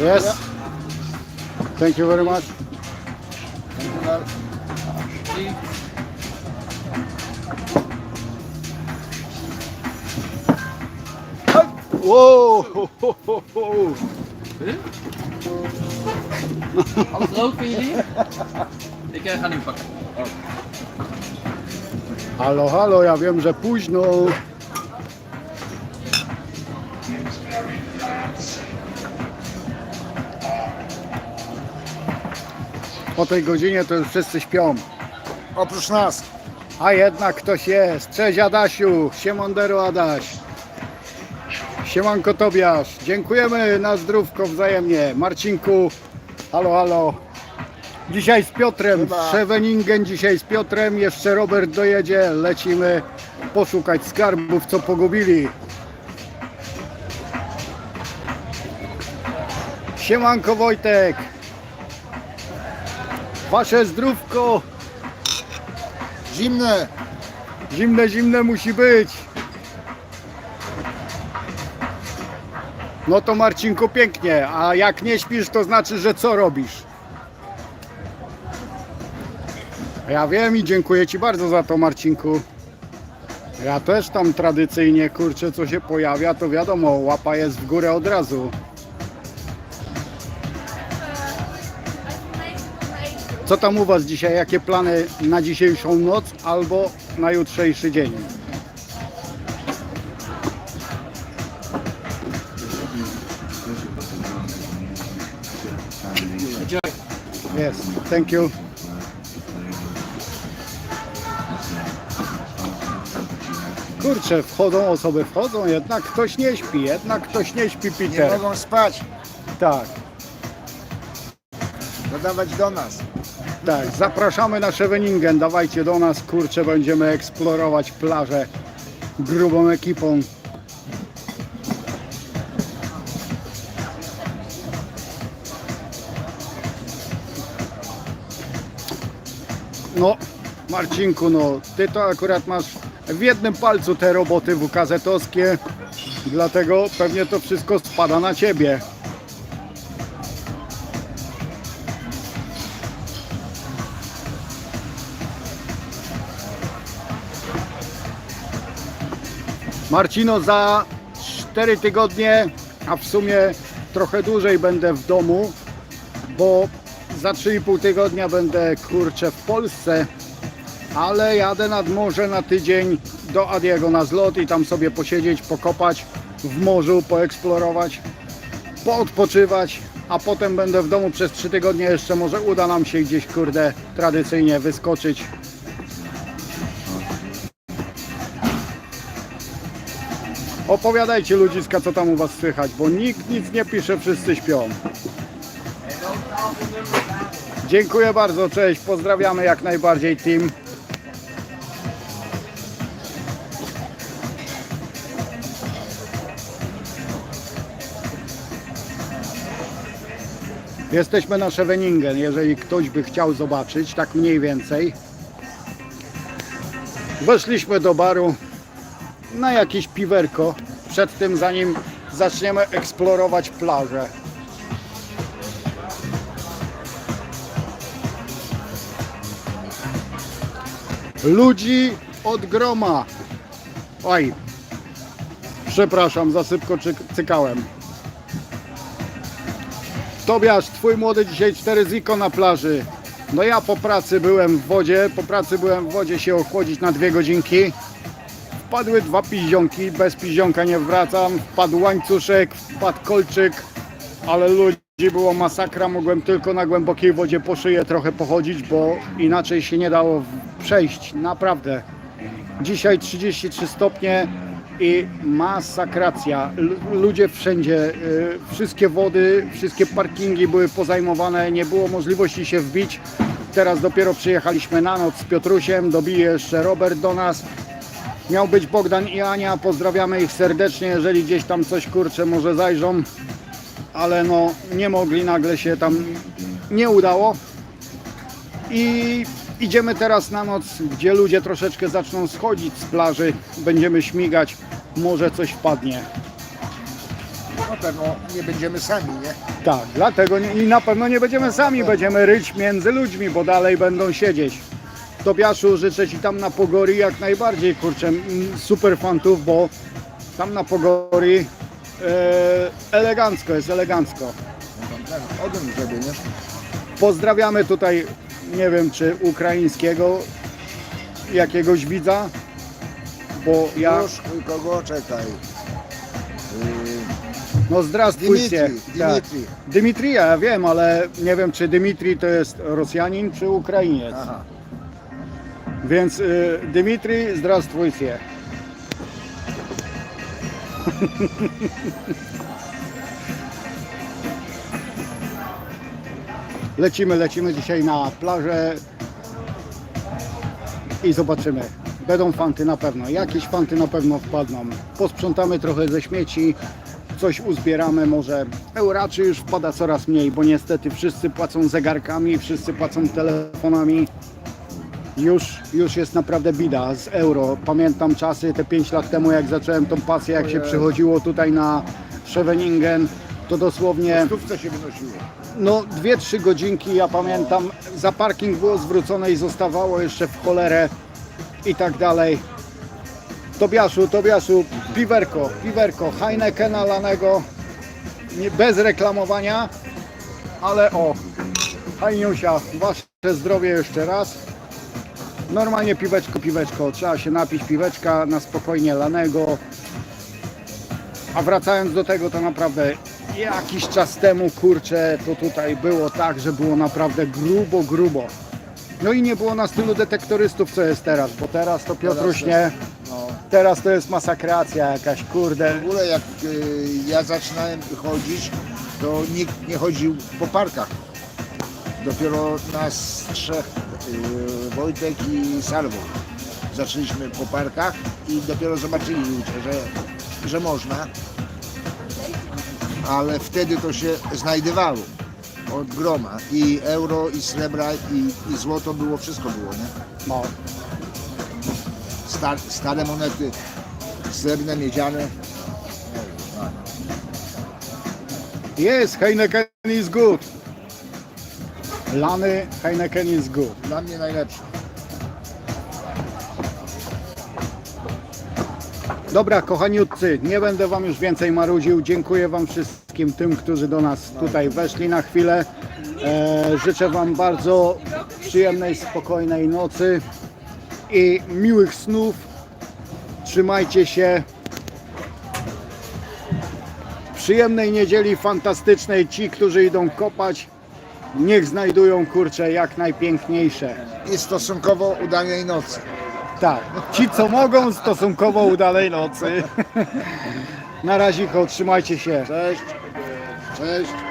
Yes. Thank you very much. Wow. Alles voor jullie? Ik eh, ga nu pakken. Halo, halo, ja wiem, że późno. O tej godzinie to już wszyscy śpią. Oprócz nas. A jednak ktoś jest. Cześć Adasiu, siemandero Adaś. Siemanko Tobiasz. Dziękujemy na zdrówko wzajemnie. Marcinku, halo, halo. Dzisiaj z Piotrem, Chyba. Scheveningen dzisiaj z Piotrem. Jeszcze Robert dojedzie. Lecimy poszukać skarbów, co pogubili. Siemanko Wojtek. Wasze zdrówko. Zimne. Zimne, zimne musi być. No to Marcinku pięknie, a jak nie śpisz, to znaczy, że co robisz? Ja wiem i dziękuję Ci bardzo za to, Marcinku. Ja też tam tradycyjnie, kurczę, co się pojawia, to wiadomo, łapa jest w górę od razu. Co tam u Was dzisiaj? Jakie plany na dzisiejszą noc albo na jutrzejszy dzień? Yes, thank you. Kurczę, wchodzą osoby, wchodzą, jednak ktoś nie śpi, jednak ktoś nie śpi, Nie Peter. mogą spać. Tak, Dodawać do nas. Tak, zapraszamy na Scheveningen, dawajcie do nas, kurczę, będziemy eksplorować plażę grubą ekipą. No, Marcinku, no, ty to akurat masz w jednym palcu te roboty WKZ-owskie, dlatego pewnie to wszystko spada na ciebie. Marcino, za 4 tygodnie, a w sumie trochę dłużej będę w domu, bo za 3,5 tygodnia będę kurczę w Polsce, ale jadę nad morze na tydzień do Adiego na zlot i tam sobie posiedzieć, pokopać w morzu, poeksplorować, poodpoczywać, a potem będę w domu. Przez 3 tygodnie jeszcze może uda nam się gdzieś kurde tradycyjnie wyskoczyć Opowiadajcie ludziska, co tam u was słychać, bo nikt nic nie pisze, wszyscy śpią. Dziękuję bardzo, cześć, pozdrawiamy jak najbardziej team. Jesteśmy na Scheveningen, jeżeli ktoś by chciał zobaczyć, tak mniej więcej. Weszliśmy do baru, na jakieś piwerko przed tym, zanim zaczniemy eksplorować plażę. Ludzi od groma. Oj, przepraszam, za szybko cykałem. Tobiasz, twój młody dzisiaj 4 ziko na plaży. No ja po pracy byłem w wodzie, po pracy byłem w wodzie się ochłodzić na dwie godzinki. Wpadły dwa piździonki, bez piździonka nie wracam. Wpadł łańcuszek, wpadł kolczyk, ale ludzi było masakra. Mogłem tylko na głębokiej wodzie po szyję trochę pochodzić, bo inaczej się nie dało przejść. Naprawdę. Dzisiaj 33 stopnie i masakracja. Ludzie wszędzie, y, wszystkie wody, wszystkie parkingi były pozajmowane, nie było możliwości się wbić. Teraz dopiero przyjechaliśmy na noc z Piotrusiem, dobije jeszcze Robert do nas. Miał być Bogdan i Ania, pozdrawiamy ich serdecznie, jeżeli gdzieś tam coś kurczę może zajrzą, ale no nie mogli, nagle się tam nie udało. I idziemy teraz na noc, gdzie ludzie troszeczkę zaczną schodzić z plaży, będziemy śmigać, może coś wpadnie. pewno nie będziemy sami, nie? Tak, dlatego nie, i na pewno nie będziemy sami, będziemy ryć między ludźmi, bo dalej będą siedzieć. Tobiaszu, życzę Ci tam na Pogori jak najbardziej, kurczę, super fantów, bo tam na Pogori e, elegancko jest, elegancko. Ogień sobie, nie? Pozdrawiamy tutaj, nie wiem czy ukraińskiego jakiegoś widza, bo ja, Już kogo czekaj. Yy, no zdrastwujcie. Dimitri, Tak. Dimitri. Dymitrija, ja wiem, ale nie wiem czy Dymitri to jest Rosjanin czy Ukrainiec. Aha. Więc y, Dymitri, zdrastwujcie. lecimy, lecimy dzisiaj na plażę i zobaczymy. Będą fanty na pewno, jakieś fanty na pewno wpadną. Posprzątamy trochę ze śmieci, coś uzbieramy, może euraczy już wpada coraz mniej, bo niestety wszyscy płacą zegarkami, wszyscy płacą telefonami już, już jest naprawdę bida z euro. Pamiętam czasy te 5 lat temu, jak zacząłem tą pasję, jak się przychodziło tutaj na Scheveningen, to dosłownie stówce się wynosiło. no 2-3 godzinki, ja pamiętam, za parking było zwrócone i zostawało jeszcze w cholerę i tak dalej. Tobiaszu, Tobiaszu, piwerko, piwerko, Heinekena lanego, nie, bez reklamowania, ale o, Hajniusia, wasze zdrowie jeszcze raz. Normalnie piweczko, piweczko, trzeba się napić piweczka na spokojnie lanego. A wracając do tego, to naprawdę jakiś czas temu, kurczę, to tutaj było tak, że było naprawdę grubo, grubo. No i nie było na stylu detektorystów, co jest teraz, bo teraz to Piotruś nie, No. teraz to jest masakracja jakaś, kurde. W ogóle jak y, ja zaczynałem chodzić, to nikt nie chodził po parkach. Dopiero nas trzech, y, Wojtek i Salwo, zaczęliśmy po parkach i dopiero zobaczyli ludzie, że, że można. Ale wtedy to się znajdywało od groma. I euro, i srebra, i, i złoto było, wszystko było, nie? No. Star, stare monety, srebrne, miedziane. Yes, Heineken is good. Lany Heineken is good. Dla mnie najlepsze. Dobra, kochaniutcy, nie będę Wam już więcej marudził. Dziękuję Wam wszystkim tym, którzy do nas tutaj weszli na chwilę. E, życzę Wam bardzo przyjemnej, spokojnej nocy i miłych snów. Trzymajcie się. Przyjemnej niedzieli, fantastycznej. Ci, którzy idą kopać, niech znajdują kurcze jak najpiękniejsze. I stosunkowo udanej nocy. Tak, ci co mogą stosunkowo udanej nocy. Na razie, trzymajcie się. Cześć. Cześć.